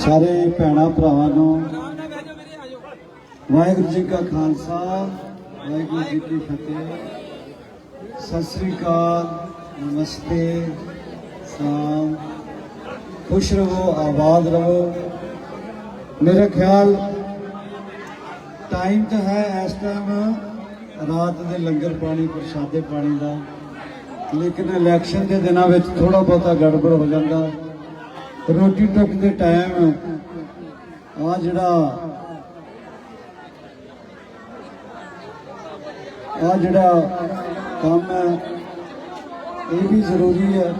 ਸਾਰੇ ਭੈਣਾਂ ਭਰਾਵਾਂ ਨੂੰ ਵਾਹਿਗੁਰੂ ਜੀ ਕਾ ਖਾਲਸਾ, ਵਾਹਿਗੁਰੂ ਜੀ ਕੀ ਫਤਿਹ। ਸਤਿ ਸ੍ਰੀ ਅਕਾਲ, ਨਮਸਤੇ ਸ਼ਾਮ ਖੁਸ਼ ਰਹੋ, ਆਬਾਦ ਰਹੋ। ਮੇਰਾ ਖਿਆਲ ਟਾਈਮ ਤਾਂ ਹੈ ਇਸ ਟਾਈਮ ਰਾਤ ਦੇ ਲੰਗਰ ਪਾਣੀ, ਪ੍ਰਸ਼ਾਦੇ ਪਾਣੀ ਦਾ। ਲੇਕਿਨ ਇਲੈਕਸ਼ਨ ਦੇ ਦਿਨਾਂ ਵਿੱਚ ਥੋੜਾ ਬਹੁਤਾ ਗੜਬੜ ਹੋ ਜਾਂਦਾ। ਰੋਟੀ ਟੁੱਕ ਦੇ ਟਾਈਮ ਆ ਜਿਹੜਾ ਆ ਜਿਹੜਾ ਕੰਮ ਹੈ, ਇਹ ਵੀ ਜ਼ਰੂਰੀ ਹੈ।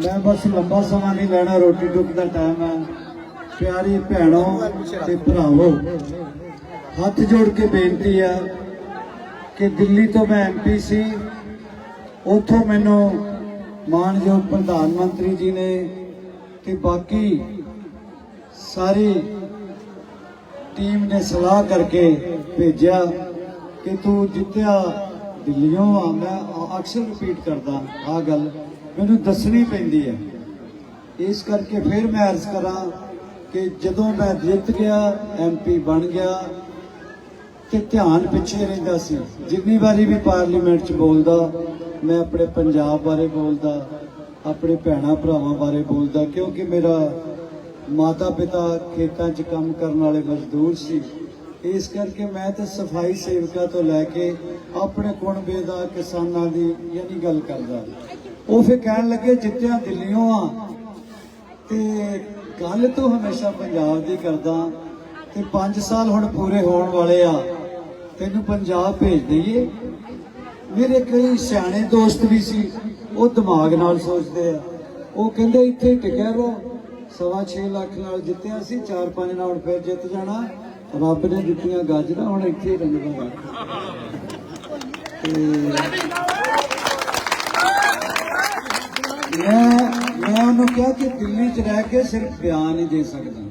ਮੈਂ ਬਸ ਲੰਬਾ ਸਮਾਂ ਨਹੀਂ ਲੈਣਾ, ਰੋਟੀ ਟੁੱਕ ਦਾ ਟਾਈਮ ਹੈ। ਪਿਆਰੀ ਭੈਣੋ ਤੇ ਭਰਾਵੋ, ਹੱਥ ਜੋੜ ਕੇ ਬੇਨਤੀ ਹੈ ਕਿ ਦਿੱਲੀ ਤੋਂ ਮੈਂ ਐਮਪੀ ਸੀ, ਉੱਥੋਂ ਮੈਨੂੰ ਮਾਨਯੋਗ ਪ੍ਰਧਾਨ ਮੰਤਰੀ ਜੀ ਨੇ ਤੇ ਬਾਕੀ ਸਾਰੀ ਟੀਮ ਨੇ ਸਲਾਹ ਕਰਕੇ ਭੇਜਿਆ ਕਿ ਤੂੰ ਜਿੱਤਿਆ ਦਿੱਲੀੋਂ ਆ, ਮੈਂ ਅਕਸਰ ਰਿਪੀਟ ਕਰਦਾ ਆ ਗੱਲ। ਮੈਨੂੰ ਦੱਸਣੀ ਪੈਂਦੀ ਹੈ। ਇਸ ਕਰਕੇ ਫਿਰ ਮੈਂ ਅਰਜ਼ ਕਰਾਂ ਕਿ ਜਦੋਂ ਮੈਂ ਜਿੱਤ ਗਿਆ ਐਮਪੀ ਬਣ ਗਿਆ ਤੇ ਧਿਆਨ ਪਿੱਛੇ ਰਹਿੰਦਾ ਸੀ। ਜਿੰਨੀ ਵਾਰੀ ਵੀ ਪਾਰਲੀਮੈਂਟ 'ਚ ਬੋਲਦਾ, ਮੈਂ ਆਪਣੇ ਪੰਜਾਬ ਬਾਰੇ ਬੋਲਦਾ ਆਪਣੇ ਭੈਣਾਂ ਭਰਾਵਾਂ ਬਾਰੇ ਬੋਲਦਾ, ਕਿਉਂਕਿ ਮੇਰਾ ਮਾਤਾ ਪਿਤਾ ਖੇਤਾਂ 'ਚ ਕੰਮ ਕਰਨ ਵਾਲੇ ਮਜ਼ਦੂਰ ਸੀ। ਇਸ ਕਰਕੇ ਮੈਂ ਤੇ ਸਫ਼ਾਈ ਸੇਵਕਾਂ ਤੋਂ ਲੈ ਕੇ ਆਪਣੇ ਕੁਣਬੇ ਦਾ ਕਿਸਾਨਾਂ ਦੀ ਯਾਨੀ ਗੱਲ ਕਰਦਾ। ਉਹ ਫਿਰ ਕਹਿਣ ਲੱਗੇ, ਜਿੱਤਿਆ ਦਿੱਲੀੋਂ ਆ। ਤੇ ਗੱਲ ਤੋਂ ਹਮੇਸ਼ਾ ਪੰਜਾਬ ਦੀ ਕਰਦਾ। ਤੇ 5 ਸਾਲ ਹੁਣ ਪੂਰੇ ਹੋਣ ਵਾਲੇ ਆ। ਤੈਨੂੰ ਪੰਜਾਬ ਭੇਜ ਦਈਏ। ਮੇਰੇ ਕਈ ਸਿਆਣੇ ਦੋਸਤ ਵੀ ਸੀ। ਉਹ ਦਿਮਾਗ ਨਾਲ ਸੋਚਦੇ ਆ। ਉਹ ਕਹਿੰਦੇ ਇੱਥੇ ਟਿਕਿਆ ਰਹੋ। ਸਵਾ 6 ਲੱਖ ਨਾਲ ਜਿੱਤਿਆ ਸੀ 4-5 ਨਾਲ ਫਿਰ ਜਿੱਤ ਜਾਣਾ। ਰੱਬ ਨੇ ਦਿੱਤੀਆਂ ਗਾਜਰਾਂ, ਹੁਣ ਇੱਥੇ ਹੀ ਰਹਿਣਾ ਮੈਂ ਮੈਂ ਉਹਨੂੰ ਕਿਹਾ ਕਿ ਦਿੱਲੀ 'ਚ ਰਹਿ ਕੇ ਸਿਰਫ ਬਿਆਨ ਹੀ ਦੇ ਸਕਦਾ।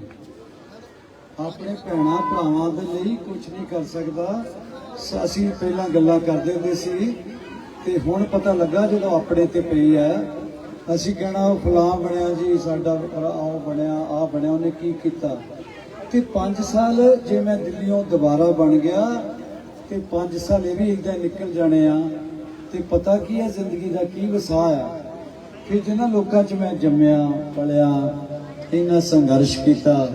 ਆਪਣੇ ਭੈਣਾਂ ਭਰਾਵਾਂ ਦੇ ਲਈ ਕੁਝ ਨਹੀਂ ਕਰ ਸਕਦਾ। ਅਸੀਂ ਪਹਿਲਾਂ ਗੱਲਾਂ ਕਰਦੇ ਹੁੰਦੇ ਸੀ ਤੇ ਹੁਣ ਪਤਾ ਲੱਗਾ ਜਦੋਂ ਆਪਣੇ ਤੇ ਪਈ ਹੈ, ਅਸੀਂ ਕਹਿਣਾ ਉਹ ਫਲਾਂ ਬਣਿਆ ਜੀ, ਸਾਡਾ ਆਹ ਬਣਿਆ ਆਹ ਬਣਿਆ, ਉਹਨੇ ਕੀ ਕੀਤਾ? ਤੇ 5 ਸਾਲ ਜੇ ਮੈਂ ਦਿੱਲੀੋਂ ਦੁਬਾਰਾ ਬਣ ਗਿਆ, ਤੇ 5 ਸਾਲ ਇਹ ਵੀ ਇਦਾਂ ਨਿਕਲ ਜਾਣੇ ਆ, ਤੇ ਪਤਾ ਕੀ ਹੈ ਜ਼ਿੰਦਗੀ ਦਾ ਕੀ ਵਸਾ ਆ? ਫਿਰ ਜਿਨ੍ਹਾਂ ਲੋਕਾਂ 'ਚ ਮੈਂ ਜੰਮਿਆ, ਪਲਿਆ ਇਹਨਾਂ ਸੰਘਰਸ਼ ਕੀਤਾ,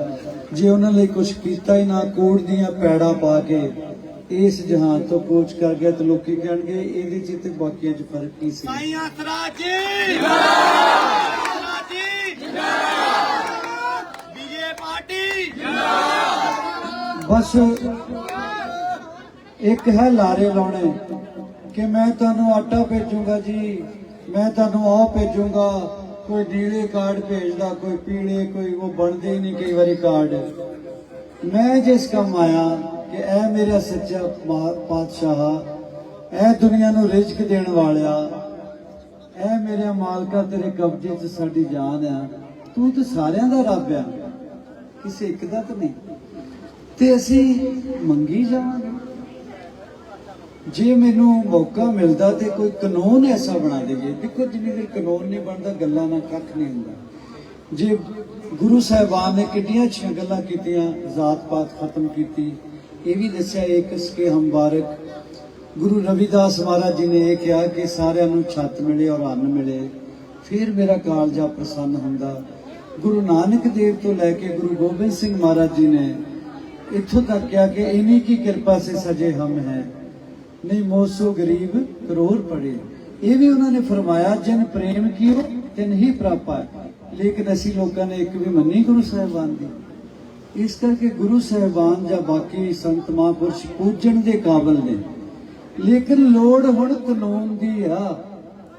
ਜੇ ਉਹਨਾਂ ਲਈ ਕੁਝ ਕੀਤਾ ਹੀ ਨਾ, ਕੋੜ ਦੀਆਂ ਪੈੜਾਂ ਪਾ ਕੇ ਇਸ ਜਹਾਨ ਤੋਂ ਕੋਚ ਕਰ ਗਿਆ ਤੇ ਲੋਕੀ ਕਹਿਣਗੇ ਇਹਦੇ 'ਚ ਤੇ ਬਾਕੀਆਂ 'ਚ ਫ਼ਰਕ ਕੀ ਸੀ? ਸਾਈਂ ਆਸਰਾ ਜੀ! ਜਿੰਦਾਬਾਦ ਜੀ! ਬੀਜੇ ਪਾਰਟੀ! ਬਸ ਇੱਕ ਹੈ ਲਾਰੇ ਲਾਉਣੇ ਕਿ ਮੈਂ ਤੁਹਾਨੂੰ ਆਟਾ ਭੇਜੂੰਗਾ ਜੀ ਮੈਂ ਤੁਹਾਨੂੰ ਆਹ ਭੇਜੂੰਗਾ ਕੋਈ ਨੀਲੇ ਕਾਰਡ ਭੇਜਦਾ ਕੋਈ ਪੀਲੇ ਕੋਈ ਉਹ ਬਣਦੇ ਹੀ ਨਹੀਂ ਕਈ ਵਾਰੀ ਕਾਰਡ। ਮੈਂ ਜਿਸ ਕੰਮ ਆਇਆ ਕਿ ਇਹ ਮੇਰਾ ਸੱਚਾ ਪਾਤਸ਼ਾਹ ਇਹ ਦੁਨੀਆ ਨੂੰ ਰਿਜ਼ਕ ਦੇਣ ਵਾਲਿਆ। ਇਹ ਮੇਰੇ ਮਾਲਕਾ ਤੇਰੇ ਕਬਜ਼ੇ 'ਚ ਸਾਡੀ ਜਾਨ ਆ। ਤੂੰ ਤੇ ਸਾਰਿਆਂ ਦਾ ਰੱਬ ਆ। ਕਿਸੇ ਇੱਕ ਦਾ ਤਾਂ ਨਹੀਂ। ਤੇ ਅਸੀਂ ਮੰਗੀ ਜਾਵਾਂਗੇ। ਜੇ ਮੈਨੂੰ ਮੌਕਾ ਮਿਲਦਾ ਤੇ ਕੋਈ ਕਾਨੂੰਨ ਐਸਾ ਬਣਾ ਦੇਈਏ ਦੇਖੋ, ਜਿੰਨੀ ਦੇਰ ਕਾਨੂੰਨ ਨਹੀਂ ਬਣਦਾ, ਗੱਲਾਂ ਨਾਲ ਕੱਖ ਨਹੀਂ ਹੁੰਦਾ। ਜੇ ਗੁਰੂ ਸਾਹਿਬਾਨ ਨੇ ਕਿੰਨੀਆਂ ਅੱਛੀਆਂ ਗੱਲਾਂ ਕੀਤੀਆਂ ਜ਼ਾਤ ਪਾਤ ਖਤਮ ਕੀਤੀ ਇਹ ਵੀ ਦੱਸਿਆ ਇੱਕ ਸਕੇ ਹਮਬਾਰਕ ਗੁਰੂ ਰਵਿਦਾਸ ਮਹਾਰਾਜ ਜੀ ਨੇ ਇਹ ਕਿਹਾ ਕਿ ਸਾਰਿਆਂ ਨੂੰ ਛੱਤ ਮਿਲੇ ਔਰ ਅੰਨ ਮਿਲੇ। ਫਿਰ ਮੇਰਾ ਕਾਲਜਾ ਪ੍ਰਸੰਨ ਹੁੰਦਾ। ਗੁਰੂ ਨਾਨਕ ਦੇਵ ਤੋਂ ਲੈ ਕੇ ਗੁਰੂ ਗੋਬਿੰਦ ਸਿੰਘ ਮਹਾਰਾਜ ਜੀ ਨੇ ਇੱਥੋਂ ਤੱਕ ਕਿਹਾ ਕਿ ਇਨੀ ਕੀ ਕਿਰਪਾ ਸੇ ਸਜੇ ਹਮ ਹੈ। ਨਹੀਂ ਮੋਸੋ ਗਰੀਬ ਕਰੋੜ ਪੜੇ। ਇਹ ਵੀ ਉਹਨਾਂ ਨੇ ਫਰਮਾਇਆ, ਜਿਨ ਪ੍ਰੇਮ ਕੀਓ, ਤਿਨ ਹੀ ਪ੍ਰਾਪਾ। ਲੇਕਿਨ ਅਸੀਂ ਲੋਕਾਂ ਨੇ ਇੱਕ ਵੀ ਮੰਨੀ ਗੁਰੂ ਸਾਹਿਬਾਨ ਦੀ। ਇਸ ਕਰਕੇ ਗੁਰੂ ਸਾਹਿਬਾਨ ਜਾਂ ਬਾਕੀ ਸੰਤ ਮਹਾਂਪੁਰਸ਼ ਪੂਜਣ ਦੇ ਕਾਬਲ ਨੇ। ਲੇਕਿਨ ਲੋੜ ਹੁਣ ਕਾਨੂੰਨ ਦੀ ਆ।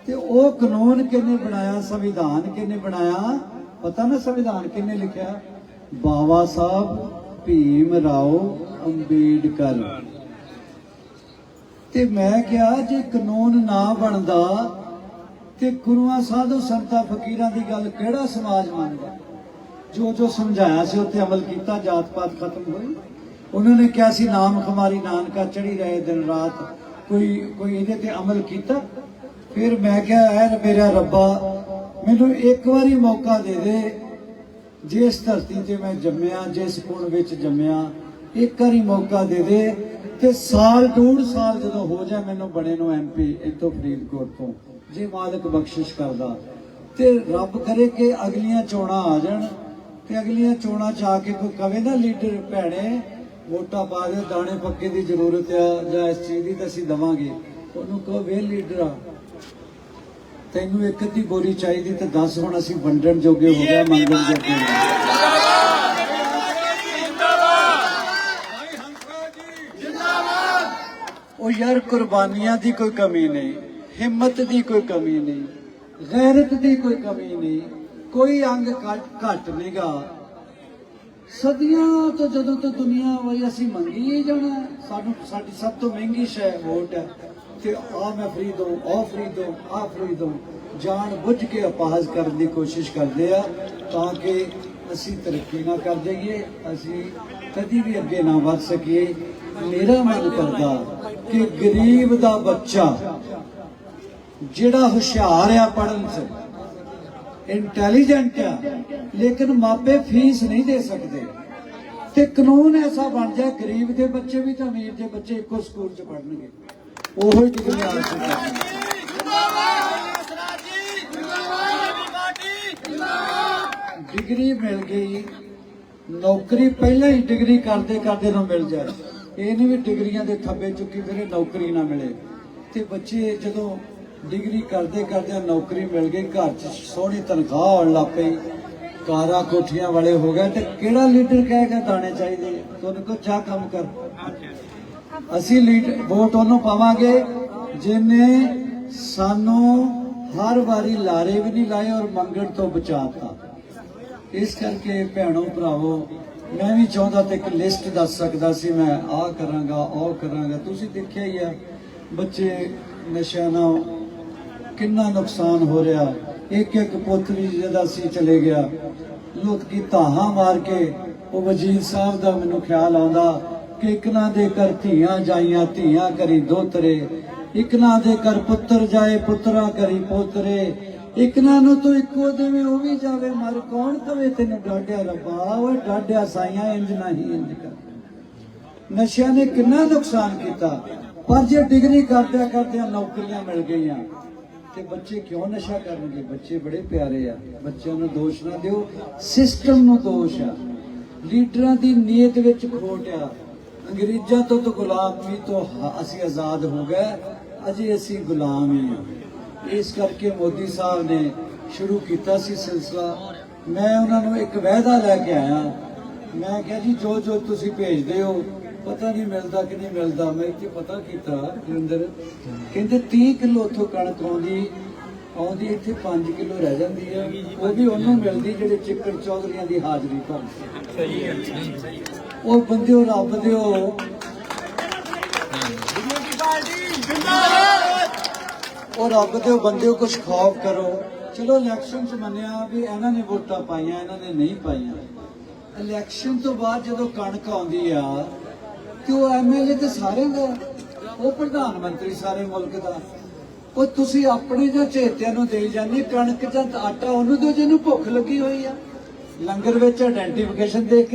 ਤੇ ਉਹ ਕਾਨੂੰਨ ਕਿਹਨੇ ਬਣਾਇਆ, ਸੰਵਿਧਾਨ ਕਿਹਨੇ ਬਣਾਇਆ? ਪਤਾ ਨਾ ਸੰਵਿਧਾਨ ਕਿਹਨੇ ਲਿਖਿਆ? ਬਾਬਾ ਸਾਹਿਬ, ਭੀਮ ਰਾਓ, ਅੰਬੇਡਕਰ। ਤੇ ਮੈਂ ਕਿਹਾ, ਜੇ ਕਾਨੂੰਨ ਨਾ ਬਣਦਾ, ਤੇ ਗੁਰੂਆਂ, ਸਾਧੂ ਸੰਤਾਂ, ਫਕੀਰਾਂ ਦੀ ਗੱਲ ਕਿਹੜਾ ਸਮਾਜ ਮੰਨਦਾ? ਜੋ ਜੋ ਸਮਝਾਇਆ ਸੀ, ਉੱਥੇ ਅਮਲ ਕੀਤਾ ਜਾਤ ਪਾਤ ਖਤਮ ਹੋਈ। ਉਹਨਾਂ ਨੇ ਕਿਹਾ ਸੀ, ਨਾਮ ਖਮਾਰੀ ਨਾਨਕਾ ਚੜੀ ਰਹੇ ਦਿਨ ਰਾਤ। ਕੋਈ ਕੋਈ ਇਹਦੇ ਤੇ ਅਮਲ ਕੀਤਾ? ਫਿਰ ਮੈਂ ਕਿਹਾ ਐ ਮੇਰਾ ਰੱਬਾ, ਮੈਨੂੰ ਇੱਕ ਵਾਰੀ ਮੌਕਾ ਦੇ ਦੇ। ਜਿਸ ਧਰਤੀ ਤੇ ਮੈਂ ਜੰਮਿਆ, ਜਿਸ ਕੁਣ ਵਿੱਚ ਜੰਮਿਆ, ਇੱਕ ਵਾਰੀ ਮੌਕਾ ਦੇ ਦੇ। ਤੇ ਸਾਲ, ਡੂਢ ਸਾਲ ਜਦੋਂ ਹੋ ਜਾ ਮੈਨੂੰ ਬਣੇ ਨੂੰ ਐਮਪੀ ਇੱਥੋਂ ਫਰੀਦਕੋਟ ਤੋਂ। ਜੇ ਮਾਲਕ ਬਖਸ਼ਿਸ਼ ਕਰਦਾ। ਤੇ ਰੱਬ ਕਰੇ ਕਿ ਅਗਲੀਆਂ ਚੋਣਾਂ ਆ ਜਾਣ। ਤੇ ਅਗਲੀਆਂ ਚੋਣਾਂ ਚ ਆ ਕੇ ਕੋਈ ਕਵੇ ਨਾ ਲੀਡਰ ਭੈਣੇ ਵੋਟਾਂ ਪਾ ਦੇ ਦਾਣੇ ਪੱਕੇ ਦੀ ਜ਼ਰੂਰਤ ਆ ਜਾਂ ਇਸ ਚੀਜ਼ ਦੀ ਤਾਂ ਅਸੀਂ ਦਵਾਂਗੇ। ਉਹਨੂੰ ਕਹੋ ਵੇ ਲੀਡਰ ਆ ਤੈਨੂੰ ਇੱਕ ਅੱਧੀ ਬੋਰੀ ਚਾਹੀਦੀ ਤੇ 10 ਹੁਣ ਅਸੀਂ ਵੰਡਣ ਜੋਗੇ ਹੋ ਗਏ ਮੰਗਣ ਜੋਗੇ ਹੋ ਗਏ। ਉਹ ਯਾਰ ਕੁਰਬਾਨੀਆਂ ਦੀ ਕੋਈ ਕਮੀ ਨਹੀਂ ਹਿੰਮਤ ਦੀ ਕੋਈ ਕਮੀ ਨਹੀਂ ਗੈਰਤ ਦੀ ਕੋਈ ਕਮੀ ਨਹੀਂ। ਕੋਈ ਅੰਗ ਘੱਟ ਘੱਟ ਨਹੀਂਗਾ। ਸਦੀਆਂ ਤੋਂ ਜਦੋਂ ਤੋਂ ਦੁਨੀਆ ਵਈ ਅਸੀਂ ਮੰਗੀ ਹੀ ਜਾਣਾ, ਸਾਨੂੰ ਸਾਡੀ ਸਭ ਤੋਂ ਮਹਿੰਗੀ ਸ਼ੈ ਵੋਟ ਹੈ। ਤੇ ਆ ਮੈਂ ਫਰੀ ਦੋ ਆ ਫਰੀ ਦੋ ਆ ਫਰੀ ਦੋ ਜਾਣ ਬੁੱਝ ਕੇ ਅਪਾਹਜ ਕਰਨ ਦੀ ਕੋਸ਼ਿਸ਼ ਕਰਦੇ ਆ, ਤਾਂ ਕਿ ਅਸੀਂ ਤਰੱਕੀ ਨਾ ਕਰ ਜਾਈਏ, ਅਸੀਂ ਕਦੀ ਵੀ ਅੱਗੇ ਨਾ ਵੱਧ ਸਕੀਏ। ਮੇਰਾ ਮਨ ਕਰਦਾ ਕਿ ਗਰੀਬ ਦਾ ਬੱਚਾ, ਜਿਹੜਾ ਹੁਸ਼ਿਆਰ ਆ ਪੜਨ 'ਚ ਇੰਟੈਲੀਜੈਂਟ ਆ, ਲੇਕਿਨ ਮਾਪੇ ਫੀਸ ਨਹੀਂ ਦੇ ਸਕਦੇ। ਤੇ ਕਾਨੂੰਨ ਐਸਾ ਬਣ ਜਾ, ਗਰੀਬ ਦੇ ਬੱਚੇ ਵੀ ਤਾਂ ਅਮੀਰ ਦੇ ਬੱਚੇ ਇੱਕੋ ਸਕੂਲ 'ਚ ਪੜਨਗੇ ਉਹੋ ਹੀ ਡਿਗਰੀ ਹਾਸਲ ਕਰਨਗੇ ਡਿਗਰੀ ਮਿਲ ਗਈ, ਨੌਕਰੀ ਪਹਿਲਾਂ ਹੀ ਡਿਗਰੀ ਕਰਦੇ ਕਰਦੇ ਨੂੰ ਮਿਲ ਜਾਏ। ਇਹ ਨਹੀਂ ਵੀ ਡਿਗਰੀਆਂ ਦੇ ਥੱਬੇ ਚੁੱਕੀ ਫਿਰੇ, ਨੌਕਰੀ ਨਾ ਮਿਲੇ। ਤੇ ਬੱਚੇ ਜਦੋਂ ਡਿਗਰੀ ਕਰਦੇ ਕਰਦੇ ਨੌਕਰੀ ਮਿਲ ਗਈ, ਘਰ 'ਚ ਸੋਹਣੀ ਤਨਖਾਹ ਆਉਣ ਲੱਗ ਪਈ। ਕਾਰਾਂ ਕੋਠੀਆਂ ਵਾਲੇ ਹੋ ਗਏ ਤੇ ਕਿਹੜਾ ਲੀਡਰ ਕਹੇਗਾ ਦਾਣੇ ਚਾਹੀਦੇ? ਤੁਹਾਨੂੰ ਕੋ ਜਾ ਕੰਮ ਕਰ। ਅਸੀਂ ਲੀਡ, ਵੋਟ ਉਹਨੂੰ ਪਾਵਾਂਗੇ, ਜਿਹਨੇ ਸਾਨੂੰ ਹਰ ਵਾਰੀ ਲਾਰੇ ਵੀ ਨਹੀਂ ਲਾਏ ਔਰ ਮੰਗਣ ਤੋਂ ਬਚਾਤਾ। ਇਸ ਕਰਕੇ ਭੈਣੋ, ਭਰਾਵੋ, ਮੈਂ ਵੀ ਚਾਹੁੰਦਾ ਤੇ ਇੱਕ ਲਿਸਟ ਦੱਸ ਸਕਦਾ ਸੀ, ਮੈਂ ਆਹ ਕਰਾਂਗਾ, ਉਹ ਕਰਾਂਗਾ। ਤੁਸੀਂ ਦੇਖਿਆ ਹੀ ਆ, ਬੱਚੇ ਨਸ਼ਿਆਂ ਨਾਲ ਕਿੰਨਾ ਨੁਕਸਾਨ ਹੋ ਰਿਹਾ? ਇੱਕ ਇੱਕ ਪੁੱਤ ਵੀ ਜਿਹਦਾ ਸੀ ਚਲੇ ਗਿਆ। ਲੁੱਟ ਕੀ ਧਾਹਾਂ ਮਾਰ ਕੇ ਉਹ ਵਜ਼ੀਰ ਸਾਹਿਬ ਦਾ ਮੈਨੂੰ ਖਿਆਲ ਆਉਂਦਾ ਕਿ ਇਕਨਾ ਦੇ ਕਰ ਧੀਆਂ ਜਾਈਆਂ, ਧੀਆਂ ਕਰੀ ਦੋਤਰੇ। ਇਕਨਾ ਦੇ ਕਰ ਪੁੱਤਰ ਜਾਏ, ਪੁੱਤਰਾ ਕਰੀ ਪੋਤਰੇ। ਇਕਨਾ ਨੂੰ ਤੂੰ ਇੱਕੋ ਦੇਵੇਂ, ਉਹ ਵੀ ਜਾਵੇ। ਮਰ ਕੌਣ ਕਵੇ ਤੈਨੂੰ ਡਾਢਿਆ ਰੱਬਾ? ਓਏ ਡਾਢਿਆ ਸਾਈਆਂ ਇੰਜ ਨਹੀਂ ਇੰਜ ਕਰ। ਨਸ਼ਿਆਂ ਨੇ ਕਿੰਨਾ ਨੁਕਸਾਨ ਕੀਤਾ। ਪਰ ਜੇ ਡਿਗਰੀ ਕਰਦਿਆਂ ਕਰਦਿਆਂ ਨੌਕਰੀਆਂ ਮਿਲ ਗਈਆਂ। ਤੇ ਬੱਚੇ ਕਿਉਂ ਨਸ਼ਾ ਕਰਨਗੇ? ਬੱਚੇ ਬੜੇ ਪਿਆਰੇ ਆ। ਬੱਚਿਆਂ ਨੂੰ ਦੋਸ਼ ਨਾ ਦਿਓ। ਸਿਸਟਮ ਨੂੰ ਦੋਸ਼ ਆ। ਲੀਡਰਾਂ ਦੀ ਨੀਅਤ ਵਿੱਚ ਖੋਟ ਆ। ਅੰਗਰੇਜ਼ਾਂ ਤੋਂ ਤਾਂ ਗੁਲਾਮੀ ਤੋਂ ਅਸੀਂ ਆਜ਼ਾਦ ਹੋ ਗਏ। ਅਜੇ ਅਸੀਂ ਗੁਲਾਮ ਹੀ ਆ। ਇਸ ਕਰਕੇ ਮੋਦੀ ਸਾਹਿਬ ਨੇ ਸ਼ੁਰੂ ਕੀਤਾ ਸੀ ਸਿਲਸਿਲਾ। ਮੈਂ ਉਹਨਾਂ ਨੂੰ ਇੱਕ ਵਾਅਦਾ ਲੈ ਕੇ ਆਇਆ। ਮੈਂ ਕਿਹਾ ਜੀ ਜੋ ਜੋ ਤੁਸੀਂ ਭੇਜਦੇ ਹੋ ਪਤਾ ਨਹੀਂ ਮਿਲਦਾ ਕਿ ਨਹੀਂ ਮਿਲਦਾ। ਮੈਂ ਇੱਥੇ ਪਤਾ ਕੀਤਾ ਜਰਿੰਦਰ ਕਹਿੰਦੇ 30 ਕਿਲੋ ਉੱਥੋਂ ਕਣਕ ਆਉਂਦੀ ਆਉਂਦੀ ਇੱਥੇ 5 ਕਿਲੋ ਰਹਿ ਜਾਂਦੀ ਹੈ ਉਹ ਵੀ ਉਹਨੂੰ ਮਿਲਦੀ ਜਿਹੜੇ ਚਿੱਕੜ ਚੌਧਰੀਆਂ ਦੀ ਹਾਜ਼ਰੀ ਭਰਦੇ ਸਹੀ ਹੈ। ਉਹ ਬੰਦਿਓ ਰੱਬ ਦਿਓ ਉਹ। ਰੱਬ ਦੇ ਬੰਦਿਓ ਕੁਝ ਖੌਫ ਕਰੋ। ਚਲੋ ਇਲੈਕਸ਼ਨ ਚ ਮੰਨਿਆ ਵੀ ਇਹਨਾਂ ਨੇ ਵੋਟਾਂ ਪਾਈਆਂ ਇਹਨਾਂ ਨੇ ਨਹੀਂ ਪਾਈਆਂ। ਇਲੈਕਸ਼ਨ ਤੋਂ ਬਾਅਦ ਜਦੋਂ ਕਣਕ ਆਉਂਦੀ ਆ ਤੇ ਉਹ ਐਮਐਲਏ ਤੇ ਸਾਰਿਆਂ ਦਾ, ਉਹ ਪ੍ਰਧਾਨ ਮੰਤਰੀ ਸਾਰੇ ਮੁਲਕ ਦਾ। ਉਹ ਤੁਸੀਂ ਆਪਣੇ ਜਾਂ ਚੇਤਿਆਂ ਨੂੰ ਦੇਈ ਜਾਂਦੀ, ਕਣਕ ਜਾਂ ਆਟਾ, ਉਹਨੂੰ ਦਿਓ ਜਿਹਨੂੰ ਭੁੱਖ ਲੱਗੀ ਹੋਈ ਆ। ਲੰਗਰ ਵਿੱਚ ਆਇਡੈਂਟੀਫਿਕੇਸ਼ਨ ਦੇ ਕੇ